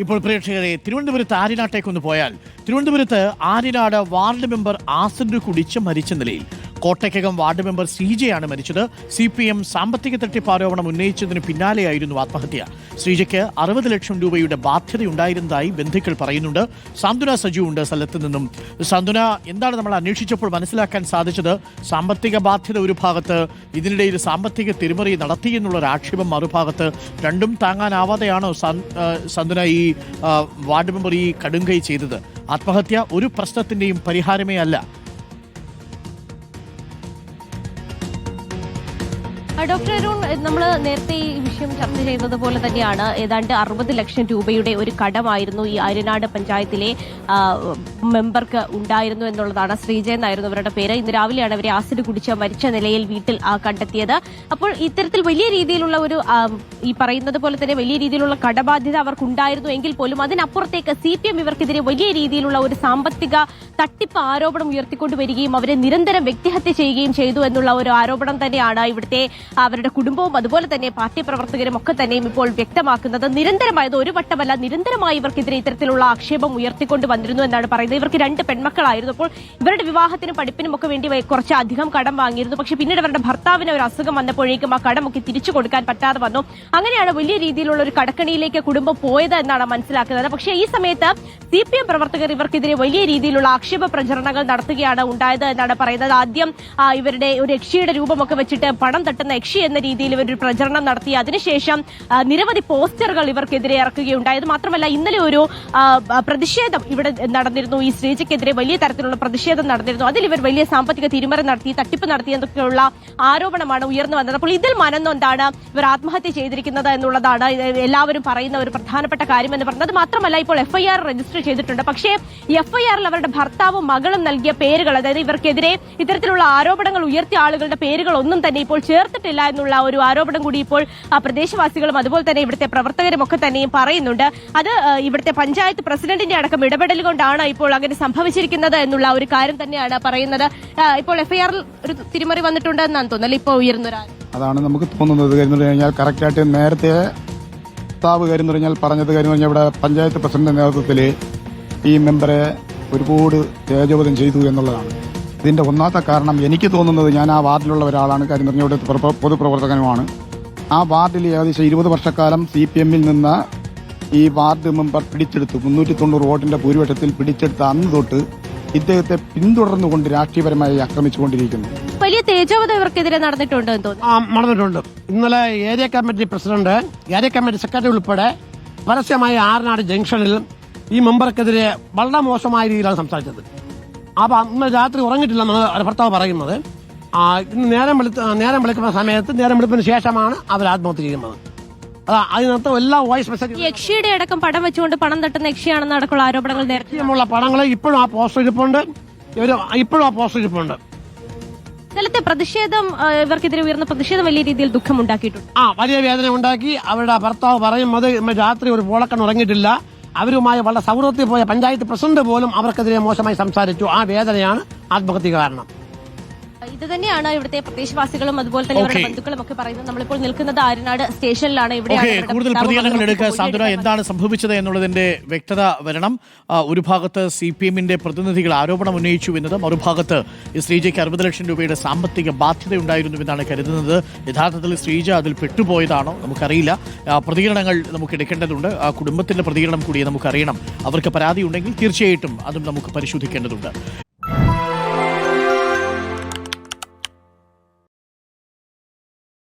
ഇപ്പോൾ പ്രേക്ഷകരെ തിരുവനന്തപുരത്ത് ആര്യനാട്ടേക്കൊന്ന് പോയാൽ തിരുവനന്തപുരത്ത് ആര്യനാട് വാർഡ് മെമ്പർ ആസിഡ് കുടിച്ച് മരിച്ച നിലയിൽ കോട്ടയ്ക്കകം വാർഡ് മെമ്പർ സി ആണ് മരിച്ചത്. സി പി എം സാമ്പത്തിക തട്ടിപ്പ് ആരോപണം ഉന്നയിച്ചതിന് പിന്നാലെയായിരുന്നു ആത്മഹത്യ. ശ്രീജയ്ക്ക് അറുപത് ലക്ഷം രൂപയുടെ ബാധ്യതയുണ്ടായിരുന്നതായി ബന്ധുക്കൾ പറയുന്നുണ്ട്. സാന്ത്വന സജു ഉണ്ട് സ്ഥലത്ത് നിന്നും. സാന്ത്വന എന്താണ് നമ്മൾ അന്വേഷിച്ചപ്പോൾ മനസ്സിലാക്കാൻ സാധിച്ചത്? സാമ്പത്തിക ബാധ്യത ഒരു ഭാഗത്ത് ഇതിനിടയിൽ സാമ്പത്തിക തിരിമറി നടത്തി എന്നുള്ള ഒരു ആക്ഷേപം മറുഭാഗത്ത് രണ്ടും താങ്ങാനാവാതെയാണോ സാന്ത്വന ഈ വാർഡ് മെമ്പർ ഈ കടുങ്കൈ ചെയ്തത്? ആത്മഹത്യ ഒരു പ്രശ്നത്തിന്റെയും പരിഹാരമേ അല്ല. ഡോക്ടർ അരുൺ നമ്മൾ നേരത്തെ ഈ വിഷയം ചർച്ച ചെയ്തത് പോലെ തന്നെയാണ്. ഏതാണ്ട് അറുപത് ലക്ഷം രൂപയുടെ ഒരു കടമായിരുന്നു ഈ അരിനാട് പഞ്ചായത്തിലെ മെമ്പർക്ക് ഉണ്ടായിരുന്നു എന്നുള്ളതാണ്. ശ്രീജയൻ ആയിരുന്നു അവരുടെ പേര്. ഇന്ന് രാവിലെയാണ് അവരെ ആസിഡ് കുടിച്ച മരിച്ച നിലയിൽ വീട്ടിൽ കണ്ടെത്തിയത്. അപ്പോൾ ഇത്തരത്തിൽ വലിയ രീതിയിലുള്ള ഒരു ഈ പറയുന്നത് പോലെ തന്നെ വലിയ രീതിയിലുള്ള കടബാധ്യത അവർക്കുണ്ടായിരുന്നു എങ്കിൽ പോലും അതിനപ്പുറത്തേക്ക് സി പി എം ഇവർക്കെതിരെ വലിയ രീതിയിലുള്ള ഒരു സാമ്പത്തിക തട്ടിപ്പ് ആരോപണം ഉയർത്തിക്കൊണ്ടുവരികയും അവരെ നിരന്തരം വ്യക്തിഹത്യ ചെയ്യുകയും ചെയ്തു എന്നുള്ള ഒരു ആരോപണം തന്നെയാണ് ഇവിടുത്തെ അവരുടെ കുടുംബവും അതുപോലെ തന്നെ പാർട്ടി പ്രവർത്തകരും ഒക്കെ തന്നെയും ഇപ്പോൾ വ്യക്തമാക്കുന്നത് നിരന്തരമായത് ഒരു വട്ടമല്ല നിരന്തരമായി ഇവർക്കെതിരെ ഇത്തരത്തിലുള്ള ആക്ഷേപം ഉയർത്തിക്കൊണ്ട് വന്നിരുന്നു എന്നാണ് പറയുന്നത്. ഇവർക്ക് രണ്ട് പെൺമക്കളായിരുന്നു. അപ്പോൾ ഇവരുടെ വിവാഹത്തിനും പഠിപ്പിനും ഒക്കെ വേണ്ടി കുറച്ച് അധികം കടം വാങ്ങിയിരുന്നു. പക്ഷെ പിന്നീട് അവരുടെ ഭർത്താവിന് ഒരു അസുഖം വന്നപ്പോഴേക്കും ആ കടമൊക്കെ തിരിച്ചു കൊടുക്കാൻ പറ്റാതെ വന്നു. അങ്ങനെയാണ് വലിയ രീതിയിലുള്ള ഒരു കടക്കണിയിലേക്ക് കുടുംബം പോയത് എന്നാണ് മനസ്സിലാക്കുന്നത്. പക്ഷേ ഈ സമയത്ത് സി പി എം പ്രവർത്തകർ ഇവർക്കെതിരെ വലിയ രീതിയിലുള്ള ആക്ഷേപ പ്രചരണങ്ങൾ നടത്തുകയാണ് ഉണ്ടായത് എന്നാണ് പറയുന്നത്. ആദ്യം ഇവരുടെ ഒരു രക്ഷയുടെ രൂപമൊക്കെ വെച്ചിട്ട് പണം തട്ടുന്ന യക്ഷി എന്ന രീതിയിൽ ഇവർ ഒരു പ്രചരണം നടത്തി. അതിനുശേഷം നിരവധി പോസ്റ്ററുകൾ ഇവർക്കെതിരെ ഇറക്കുകയുണ്ടായത് മാത്രമല്ല ഇന്നലെ ഒരു പ്രതിഷേധം ഇവിടെ നടന്നിരുന്നു. ഈ ശ്രീജയ്ക്കെതിരെ വലിയ തരത്തിലുള്ള പ്രതിഷേധം നടന്നിരുന്നു. അതിൽ ഇവർ വലിയ സാമ്പത്തിക തിരിമറി നടത്തി തട്ടിപ്പ് നടത്തി എന്നൊക്കെയുള്ള ആരോപണമാണ് ഉയർന്നു വന്നത്. അപ്പോൾ ഇതിൽ മനന്നൊന്താണ് ഇവർ ആത്മഹത്യ ചെയ്തിരിക്കുന്നത് എന്നുള്ളതാണ് എല്ലാവരും പറയുന്ന ഒരു പ്രധാനപ്പെട്ട കാര്യം എന്ന് പറഞ്ഞത്. മാത്രമല്ല ഇപ്പോൾ എഫ്ഐആർ രജിസ്റ്റർ ചെയ്തിട്ടുണ്ട്. പക്ഷേ എഫ്ഐആറിൽ അവരുടെ ഭർത്താവും മകളും നൽകിയ പേരുകൾ അതായത് ഇവർക്കെതിരെ ഇത്തരത്തിലുള്ള ആരോപണങ്ങൾ ഉയർത്തിയ ആളുകളുടെ പേരുകൾ ഒന്നും തന്നെ ഇപ്പോൾ ചേർത്തിട്ടില്ല എന്നുള്ള ഒരു ആരോപണം കൂടി ഇപ്പോൾ പ്രദേശവാസികളും അതുപോലെ തന്നെ ഇവിടുത്തെ പ്രവർത്തകരും ഒക്കെ തന്നെയും പറയുന്നുണ്ട്. അത് ഇവിടുത്തെ പഞ്ചായത്ത് പ്രസിഡന്റിന്റെ അടക്കം ഇടപെടൽ കൊണ്ടാണ് ഇപ്പോൾ അങ്ങനെ സംഭവിച്ചിരിക്കുന്നത് എന്നുള്ള ഒരു കാര്യം തന്നെയാണ് പറയുന്നത്. ഇപ്പോൾ എഫ്ഐആറിൽ ഒരു തിരിമറി വന്നിട്ടുണ്ട് എന്നാണ് തോന്നുന്നത്. ഇപ്പോൾ ഉയർന്നൊരാൾ അതാണ് നമുക്ക് തോന്നുന്നത് എന്ന് കഴിഞ്ഞാൽ കറക്റ്റായിട്ട് നേരത്തെ താവ് കാര്യം എന്ന് പറഞ്ഞാൽ പറഞ്ഞത് കാര്യം പറഞ്ഞാൽ ഇവിടെ പഞ്ചായത്ത് പ്രസിഡന്റ് നേതൃത്വത്തിൽ ഈ മെമ്പറെ ഒരുപാട് തേജോവധം ചെയ്തു എന്നുള്ളതാണ്. ഇതിന്റെ ഒന്നാമത്തെ കാരണം എനിക്ക് തോന്നുന്നത് ഞാൻ ആ വാർഡിലുള്ള ഒരാളാണ്. കാര്യം ഇവിടെ പൊതുപ്രവർത്തകനുമാണ് ആ വാർഡിൽ ഏകദേശം ഇരുപത് വർഷക്കാലം സി പി എമ്മിൽ നിന്ന് ഈ വാർഡ് മെമ്പർ പിടിച്ചെടുത്തു. മുന്നൂറ്റി തൊണ്ണൂറ് വോട്ടിന്റെ ഭൂരിപക്ഷത്തിൽ പിടിച്ചെടുത്ത അന്ന് തൊട്ട് ഇദ്ദേഹത്തെ പിന്തുടർന്നുകൊണ്ട് രാഷ്ട്രീയപരമായി ആക്രമിച്ചുകൊണ്ടിരിക്കുന്നു. വലിയ തേജോവധം ഇവർക്കെതിരെ നടന്നിട്ടുണ്ട് എന്ന് തോന്നുന്നു. നടന്നിട്ടുണ്ട്. ഇന്നലെ area committee president area committee secretary ഉൾപ്പെടെ പരസ്യമായി ആറനാട് ജംഗ്ഷനിൽ ഈ മെമ്പർക്കെതിരെ വളരെ മോശമായ രീതിയിലാണ് സംസാരിച്ചത്. അപ്പൊ അന്ന് രാത്രി ഉറങ്ങിയിട്ടില്ലെന്നാണ് ഭർത്താവ് പറയുന്നത്. ആ, നേരം വെളുത്ത് നേരം വിളിക്കുന്ന സമയത്ത് നേരം വെളുപ്പിന് ശേഷമാണ് അവർ ആത്മഹത്യ ചെയ്യുന്നത്. അതാ അതിനകത്ത് എല്ലാ വോയിസ് മെസ്സേജ് യക്ഷിയുടെ അടക്കം പടം വെച്ചുകൊണ്ട് പണം തട്ടുന്ന യക്ഷിയാണെന്ന് അടക്കമുള്ള ആരോപണങ്ങൾ നേരത്തെ ഉള്ള പടങ്ങൾ ഇപ്പോഴും ആ പോസ്റ്റർ ഇരിപ്പുണ്ട്. ഇവർ ഇപ്പോഴും ആ പോസ്റ്റർ ഇരിപ്പുണ്ട്. ഇന്നലത്തെ പ്രതിഷേധം ഇവർക്കെതിരെ ഉയർന്ന പ്രതിഷേധം വലിയ രീതിയിൽ ദുഃഖമുണ്ടാക്കിയിട്ടുണ്ട്. ആ വലിയ വേദന ഉണ്ടാക്കി. അവരുടെ ഭർത്താവ് പറയും അത് രാത്രി ഒരു പോളക്കൺ ഉറങ്ങിയിട്ടില്ല. അവരുമായി വളരെ സൗഹൃദത്തിൽ പോയ പഞ്ചായത്ത് പ്രസിഡന്റ് പോലും അവർക്കെതിരെ മോശമായി സംസാരിച്ചു. ആ വേദനയാണ് ആത്മഹത്യ കാരണം. ഇത് തന്നെയാണ് ഇവിടുത്തെ പ്രദേശവാസികളും അതുപോലെ തന്നെ അവരുടെ. ബന്ധുക്കളും ഒക്കെ പറയുന്നത്. നമ്മളിപ്പോൾ നിൽക്കുന്നത് ആര്യനാട് സ്റ്റേഷനിലാണ്. ഇവിടെ കൂടുതൽ പ്രതികരണങ്ങൾ എടുക്കുക. സാന്ത്വന എന്താണ് സംഭവിച്ചത് എന്നുള്ളതിന്റെ വ്യക്തത വരണം. ഒരു ഭാഗത്ത് സി പി എമ്മിന്റെ പ്രതിനിധികൾ ആരോപണം ഉന്നയിച്ചു എന്നത് മറുഭാഗത്ത് ശ്രീജയ്ക്ക് അറുപത് ലക്ഷം രൂപയുടെ സാമ്പത്തിക ബാധ്യതയുണ്ടായിരുന്നു എന്നാണ് കരുതുന്നത്. യഥാർത്ഥത്തിൽ ശ്രീജ അതിൽ പെട്ടുപോയതാണോ നമുക്കറിയില്ല. പ്രതികരണങ്ങൾ നമുക്ക് എടുക്കേണ്ടതുണ്ട്. ആ കുടുംബത്തിന്റെ പ്രതികരണം കൂടി നമുക്കറിയണം. അവർക്ക് പരാതി ഉണ്ടെങ്കിൽ തീർച്ചയായിട്ടും അതും നമുക്ക് പരിശോധിക്കേണ്ടതുണ്ട്.